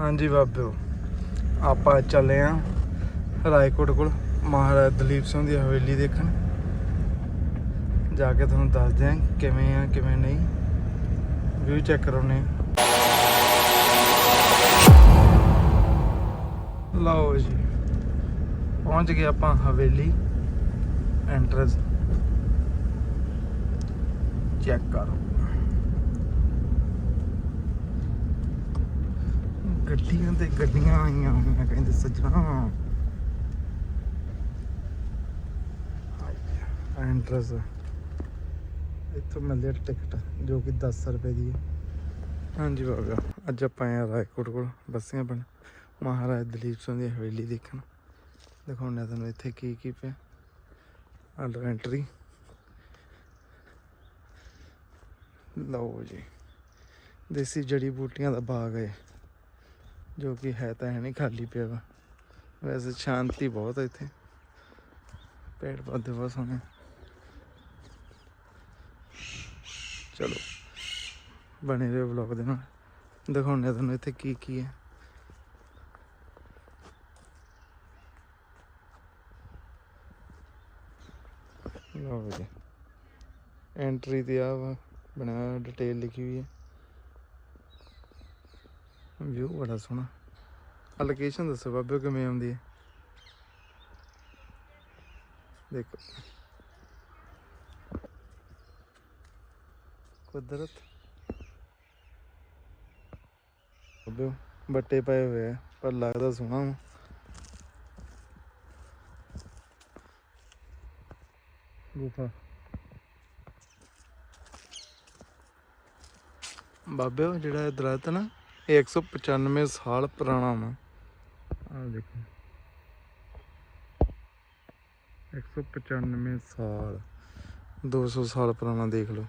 ਹਾਂਜੀ ਬਾਬਿਓ ਆਪਾਂ ਚੱਲੇ ਆਂ ਰਾਏਕੋਟ ਕੋਲ, ਮਹਾਰਾਜ ਦਲੀਪ ਸਿੰਘ ਦੀ ਹਵੇਲੀ ਦੇਖਣ। ਜਾ ਕੇ ਤੁਹਾਨੂੰ ਦੱਸਦੇ ਆਂ ਕਿਵੇਂ ਆ, ਕਿਵੇਂ ਨਹੀਂ। ਵਿਊ ਚੈੱਕ ਕਰਾਉਨੇ ਆਂ। ਲਓ ਜੀ, ਪਹੁੰਚ ਗਏ ਆਪਾਂ ਹਵੇਲੀ ਐਂਟਰੈਂਸ ਚੈੱਕ ਕਰੋ। ਗੱਡੀਆਂ ਤੇ ਗੱਡੀਆਂ ਆਈਆਂ ਹੋਈਆਂ ਕਹਿੰਦੇ ਸੱਜਣਾ। ਐਂਟਰੈਂਸ ਇੱਥੋਂ ਮਿਲਦੀ ਹੈ ਟਿਕਟ ਜੋ ਕਿ 10 ਰੁਪਏ ਦੀ ਹੈ। ਹਾਂਜੀ ਬਾਬਾ, ਅੱਜ ਆਪਾਂ ਆਏ ਹਾਂ ਰਾਏਕੋਟ ਕੋਲ, ਬੱਸੀਆਂ ਬਣ। ਮਹਾਰਾਜ ਦਲੀਪ ਸਿੰਘ ਦੀ ਹਵੇਲੀ ਦੇਖਣ। ਦਿਖਾਉਣਾ ਤੁਹਾਨੂੰ ਇੱਥੇ ਕੀ ਕੀ ਪਿਆ। ਆਲੋ ਐਂਟਰੀ ਲਓ ਜੀ। ਦੇਸੀ ਜੜੀ ਬੂਟੀਆਂ ਦਾ ਬਾਗ ਹੈ। ਜੋ ਕਿ ਹੈ ਤਾਂ ਹੈ ਨਹੀਂ ਖਾਲੀ ਪਿਆ ਵਾ। ਵੈਸੇ ਸ਼ਾਂਤੀ ਬਹੁਤ ਹੈ ਇੱਥੇ। ਪੇੜ ਪੌਦੇ ਬਹੁਤ ਸੋਹਣੇ। ਚਲੋ, ਬਣੇ ਰਹੋ ਵਲੌਗ ਦੇ ਨਾਲ। ਦਿਖਾਉਂਦੇ ਆ ਤੁਹਾਨੂੰ ਇੱਥੇ ਕੀ ਕੀ ਹੈ। ਲਓ ਜੀ। ਐਂਟਰੀ ਤੇ ਆ ਵਾ ਬਣਾਇਆ ਡਿਟੇਲ ਲਿਖੀ ਹੋਈ ਹੈ। ਵਿਊ ਬੜਾ ਸੋਹਣਾ। ਆ ਲੋਕੇਸ਼ਨ ਦੱਸੋ ਬਾਬੇ ਕਿਵੇਂ ਆਉਂਦੀ ਹੈ? ਦੇਖੋ। ਕੁਦਰਤ। ਬਾਬੇ, ਬੱਟੇ ਪਏ ਹੋਏ ਆ, ਪਰ ਲੱਗਦਾ ਸੋਹਣਾ ਵਾ। ਗੁਫਾ ਬਾਬੇ ਜਿਹੜਾ ਇਹ ਦਰਖਤ ਨਾ ਇਹ 195 ਸਾਲ ਪੁਰਾਣਾ ਵਾ। ਆਹ ਦੇਖੋ। 195 ਸਾਲ। 200 ਸਾਲ ਪੁਰਾਣਾ ਦੇਖ ਲਓ।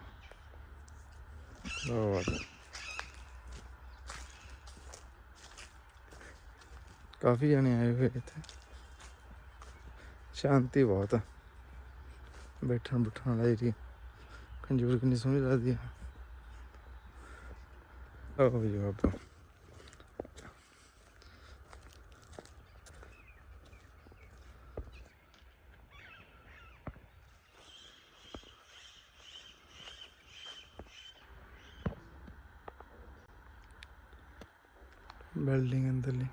ਲਓ ਕਾਫੀ ਜਣੇ ਆਏ ਹੋਏ ਇੱਥੇ। ਸ਼ਾਂਤੀ ਬਹੁਤ ਆ। ਬੈਠਣ ਬੁੱਠਣ ਵਾਲਾ ਏਰੀਆ। ਕੰਜੂਰ ਕਿੰਨੀ ਸੋਹਣੀ ਲੱਗਦੀ ਆ। ਆਹ ਜੀ ਬਾਬਾ ਬਿਲਡਿੰਗ ਅੰਦਰਲੀ।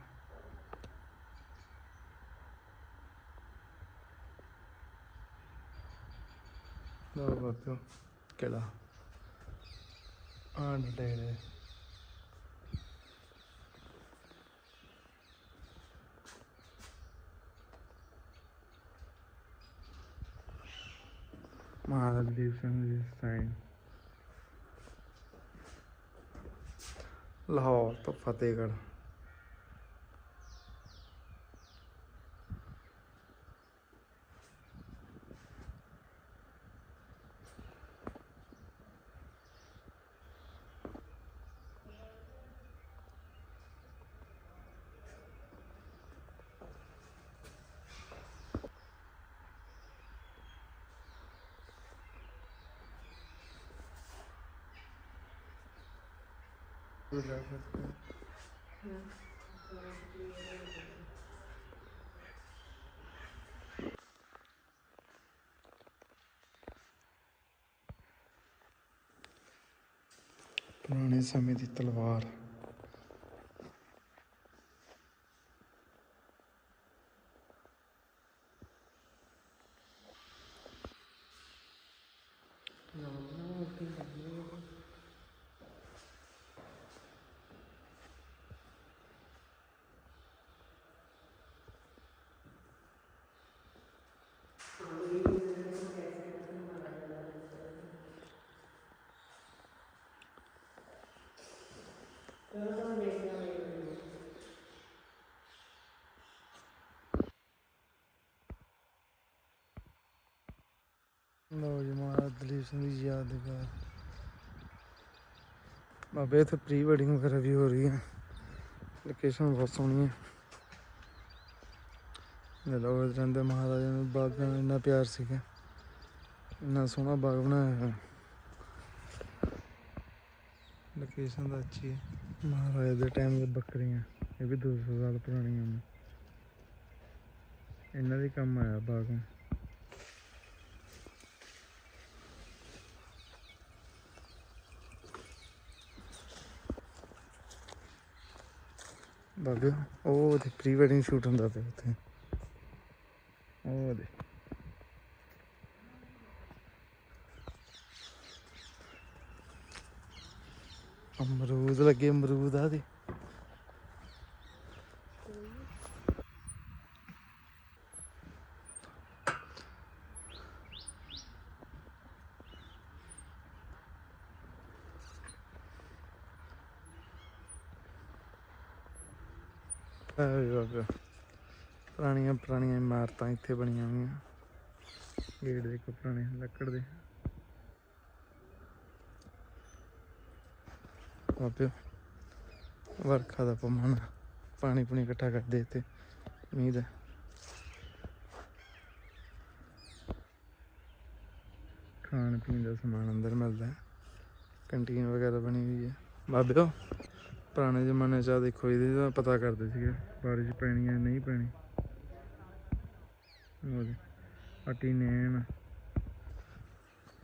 ਲਓ ਬਾਬਾ ਕਿਹੜਾ? ਆਹ ਡਟੇਲ ਮਹਾਰਾਜ ਦੀਪ ਸਿੰਘ ਜੀ ਸਾਈਨ ਲਾਹੌਰ ਤੋਂ ਫਤਿਹਗੜ੍ਹ। ਪੁਰਾਣੇ ਸਮੇਂ ਦੀ ਤਲਵਾਰ ਲਓ ਜੀ ਮਹਾਰਾਜ ਦਲੀਪ ਸਿੰਘ ਦੀ ਯਾਦਗਾਰ। ਬਾਬੇ, ਇੱਥੇ ਪ੍ਰੀ ਵੈਡਿੰਗ ਵਗੈਰਾ ਵੀ ਹੋ ਰਹੀ ਹੈ ਲੋਕੇਸ਼ਨ ਬਹੁਤ ਸੋਹਣੀ ਹੈ ਇਹ ਰਹਿੰਦੇ ਮਹਾਰਾਜਾ ਨੂੰ। ਬਾਗਾਂ ਨਾਲ ਇੰਨਾ ਪਿਆਰ ਸੀਗਾ। ਇੰਨਾ ਸੋਹਣਾ ਬਾਗ ਬਣਾਇਆ ਹੋਇਆ। ਲੋਕੇਸ਼ਨ ਤਾਂ ਅੱਛੀ ਹੈ ਮਹਾਰਾਜਾ ਦੇ ਟਾਈਮ ਦੇ ਬੱਕਰੀਆਂ। ਇਹ ਵੀ 200 ਸਾਲ ਪੁਰਾਣੀਆਂ ਨੇ। ਇਹਨਾਂ ਦੇ ਕੰਮ ਆਇਆ ਬਾਗ। ਬਾਬੇ, ਉਹ ਤੇ ਪ੍ਰੀ ਵੈਡਿੰਗ ਸ਼ੂਟ ਹੁੰਦਾ ਪਿਆ ਉੱਥੇ। ਉਹ ਦੇ। ਅਮਰੂਦ ਲੱਗੇ, ਅਮਰੂਦ ਆ ਦੇ। ਬਾਬਾ ਪੁਰਾਣੀਆਂ ਪੁਰਾਣੀਆਂ ਇਮਾਰਤਾਂ ਇੱਥੇ ਬਣੀਆਂ ਹੋਈਆਂ। ਗੇਟ ਦੇਖੋ ਪੁਰਾਣੇ, ਲੱਕੜ ਦੇ। ਬਾਬੇ ਵਰਖਾ ਦਾ ਪਮਾਨ ਪਾਣੀ ਪੁਣੀ ਇਕੱਠਾ ਕਰਦੇ ਇੱਥੇ। ਮੀਂਹ ਦਾ ਖਾਣ ਪੀਣ ਦਾ ਸਮਾਨ ਅੰਦਰ ਮਿਲਦਾ ਹੈ। ਕੰਟੀਨ ਵਗੈਰਾ ਬਣੀ ਹੋਈ ਹੈ। ਬਾਬਿਓ। ਪੁਰਾਣੇ ਜ਼ਮਾਨੇ 'ਚ ਆ ਦੇਖੋ, ਇਹਦੇ ਦਾ ਪਤਾ ਕਰਦੇ ਸੀਗੇ, ਬਾਰਿਸ਼ ਪੈਣੀ ਹੈ ਨਹੀਂ ਪੈਣੀ। ਉਹਦੇ ਅਟੀ ਨੇਣ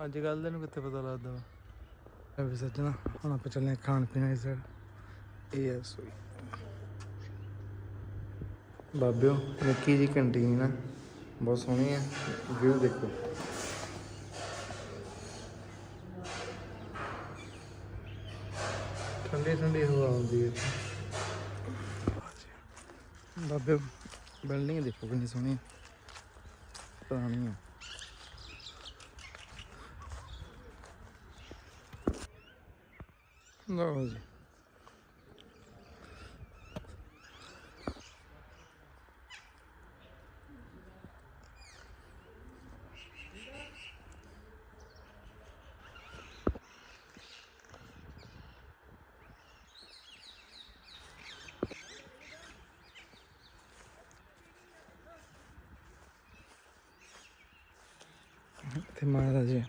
ਅੱਜ ਕੱਲ ਦੇ ਨੂੰ ਕਿੱਥੇ ਪਤਾ ਲੱਗਦਾ ਵਾ? ਵੀ ਸੱਜਣਾ, ਹੁਣ ਆਪਾਂ ਚੱਲੇ ਖਾਣ ਪੀਣ ਵਾਲੀ ਸਾਈਡ ਇਹ ਹੈ ਸੋਈ ਬਾਬਿਓ, ਨਿੱਕੀ ਜੀ ਕੰਟੀਨ ਆ ਬਹੁਤ ਸੋਹਣੀ ਆ ਵਿਊ ਦੇਖੋ। ਠੰਡੀ ਠੰਡੀ ਹਵਾ ਆਉਂਦੀ ਹੈ। ਬਾਬੇ, ਬਿਲਡਿੰਗ ਦੇਖੋ ਕਿੰਨੀ ਸੋਹਣੀ ਹੈ। ਪੁਰਾਣੀ ਹੈ। ਲਓ ਜੀ। ਤੇ ਮਹਾਰਾਜ ਜੀ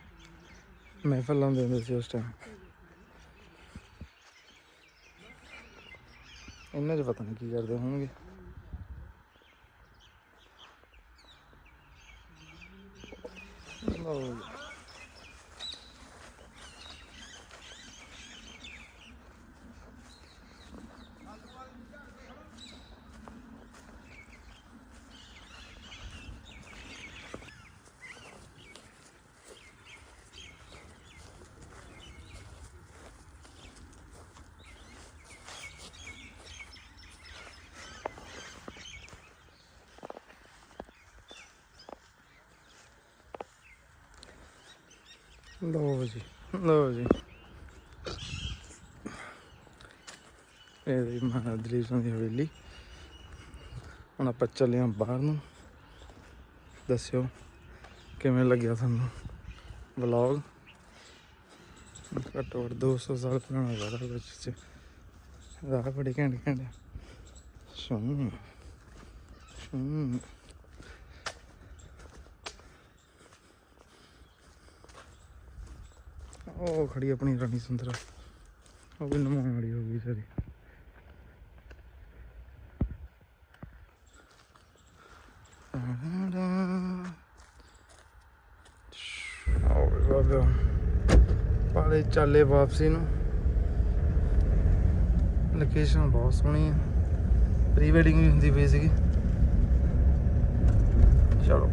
ਮਹਿਫਲ ਲਾਉਂਦੇ ਹੁੰਦੇ ਸੀ ਉਸ ਟਾਈਮ ਇਹਨਾਂ 'ਚ ਪਤਾ ਨਹੀਂ ਕੀ ਕਰਦੇ ਹੋਣਗੇ ਲਓ ਲਓ ਜੀ ਲਓ ਜੀ। ਇਹ ਜੀ ਮਹਾਰਾਜ ਦਲੀਪ ਸਿੰਘ ਦੀ ਹਵੇਲੀ। ਹੁਣ ਆਪਾਂ ਚੱਲੇ ਹਾਂ ਬਾਹਰ ਨੂੰ। ਦੱਸਿਓ, ਕਿਵੇਂ ਲੱਗਿਆ ਤੁਹਾਨੂੰ ਵਲੌਗ? ਘੱਟੋ ਘੱਟ 200 ਸਾਲ ਪੁਰਾਣਾ ਵਾਲਾ ਵਿੱਚ ਚ। ਰਾਹ ਬੜੀ ਘੈਂਟ ਘੈਂਟ ਆ। ਸ਼ੂੰ ਉਹ ਖੜੀ ਆਪਣੀ ਰਾਣੀ ਸੁੰਦਰਾ। ਉਹ ਵੀ ਨਮਾਉਣ ਵਾਲੀ ਹੋ ਗਈ ਸਾਰੀ। ਪਾਲੇ ਚੱਲੇ ਵਾਪਸੀ ਨੂੰ। ਲੋਕੇਸ਼ਨ ਬਹੁਤ ਸੋਹਣੀ ਹੈ ਪ੍ਰੀ ਵੈਡਿੰਗ ਵੀ ਹੁੰਦੀ ਪਈ ਸੀਗੀ। ਚਲੋ।